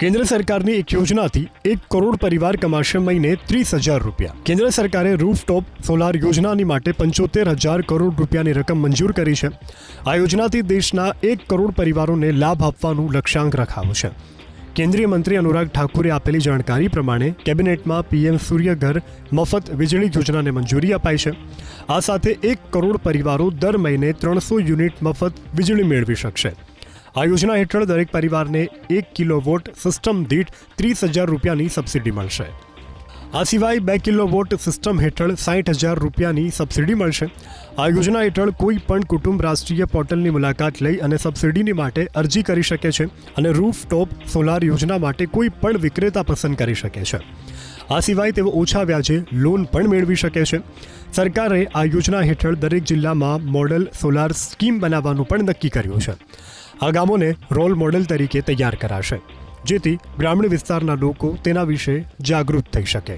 કેન્દ્ર સરકારની એક યોજનાથી એક કરોડ પરિવાર કમાશે મહિને ત્રીસ હજાર રૂપિયા. કેન્દ્ર સરકારે રૂફટોપ સોલાર યોજનાની માટે પંચોતેર હજાર કરોડ રૂપિયાની રકમ મંજૂર કરી છે. આ યોજનાથી દેશના એક કરોડ પરિવારોને લાભ આપવાનું લક્ષ્યાંક રખાયું છે. કેન્દ્રીય મંત્રી અનુરાગ ઠાકુરે આપેલી જાણકારી પ્રમાણે કેબિનેટમાં પીએમ સૂર્યઘર મફત વીજળી યોજનાને મંજૂરી અપાઈ છે. આ સાથે એક કરોડ પરિવારો દર મહિને ત્રણસો યુનિટ મફત વીજળી મેળવી શકશે. આ યોજના હેઠળ દરેક પરિવારને એક કિલો વોટ સિસ્ટમ દીઠ ત્રીસ હજાર રૂપિયાની સબસિડી મળશે. આ સિવાય બે કિલો વોટ સિસ્ટમ હેઠળ સાઠ હજાર રૂપિયાની સબસિડી મળશે. આ યોજના હેઠળ કોઈ પણ કુટુંબ રાષ્ટ્રીય પોર્ટલની મુલાકાત લઈ અને સબસિડીની માટે અરજી કરી શકે છે અને રૂફ ટોપ સોલાર યોજના માટે કોઈ પણ વિક્રેતા પસંદ કરી શકે છે. આ સિવાય તેઓ ઓછા વ્યાજે લોન પણ મેળવી શકે છે. સરકારે આ યોજના હેઠળ દરેક જિલ્લામાં મોડલ સોલાર સ્કીમ બનાવવાનું પણ નક્કી કર્યું છે. આ ગામોને રોલ મોડેલ તરીકે તૈયાર કરાશે, જેથી ગ્રામીણ વિસ્તારના લોકો તેના વિશે જાગૃત થઈ શકે.